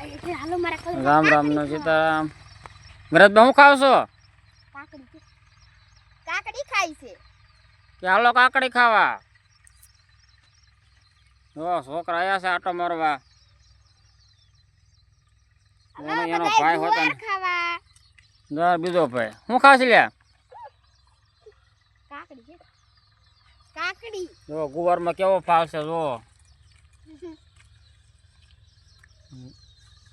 રામ રામ નો સીતારામ. ભરતભાઈ હું ખાવ છો? કાકડી છે. ખાઈ છે. કે હાલો કાકડી ખાવા? જો છોકરા આયા છે આટો મારવા. એનો- ભાઈ હોતો દર બીજો ભાઈ. હું ખાશ લ્યા? કાકડી છે. કાકડી. જો ગુવારમાં કેવો ફાવ છે જો.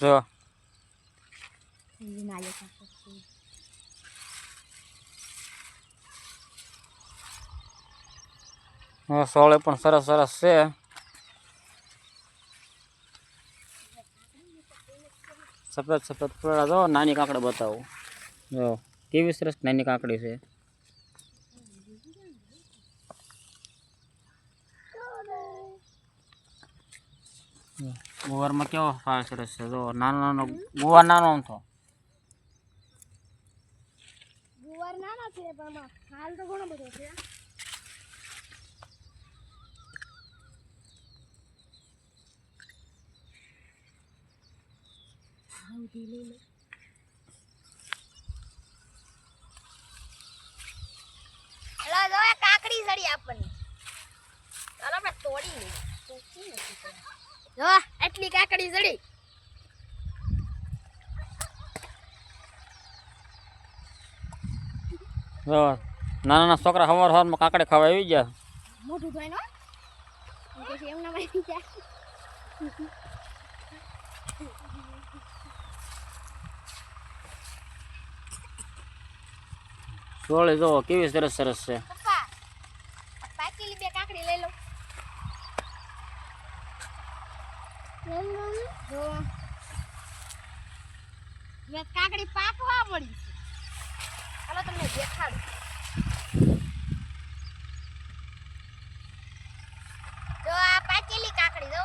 જો એ નાલે કાકડી હા, સોળે પણ સરસ સરસ છે સફેદ સફેદ ફૂલડા જો નાની કાકડી બતાવું જો કેવી સરસ નાની કાકડી છે ગુવારમાં કેવો ફાળ સરસ છે જો નાનો નાનો ગુવાર નાનો અમથો ગુવાર નાના છે પણ આમાં હાલ તો ઘણો બધો છે સૌથી લઈ લે હલો જો આ કાકડી સડી આપણને ચાલો આપણે તોડી લઈએ જો એટલી કાકડી સડી જો નાના નાના છોકરા હવાર સવારમાં કાકડી ખાવા આવી ગયા. મોટું થાય નો. પછી એમના મારી જાય સોળી જો કેવી સરસ સરસ છે. પપ્પા પાકેલી બે કાકડી લઈ લો જો કાકડી પાકવા મળી છે. ચાલો તમને દેખાડું. જો આ પાકેલી કાકડી, જો.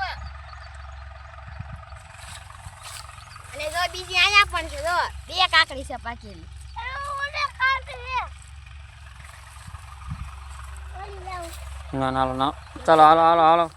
અને જો બીજી અહીંયા પણ છે, જો. બે કાકડી છે પાકેલી. ના ના ના. ચાલો, હાલો હાલો હાલો.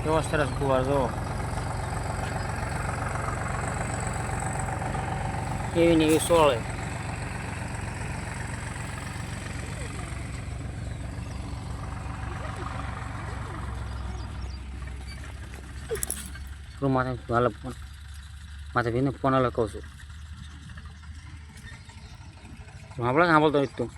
કેવો સરસ ગુવાર જો એવી ને એવી સોળે માથે હાલ ફોન માથે ભીને ફોન હાલ કહું છું સાંભળે સાંભળતો તું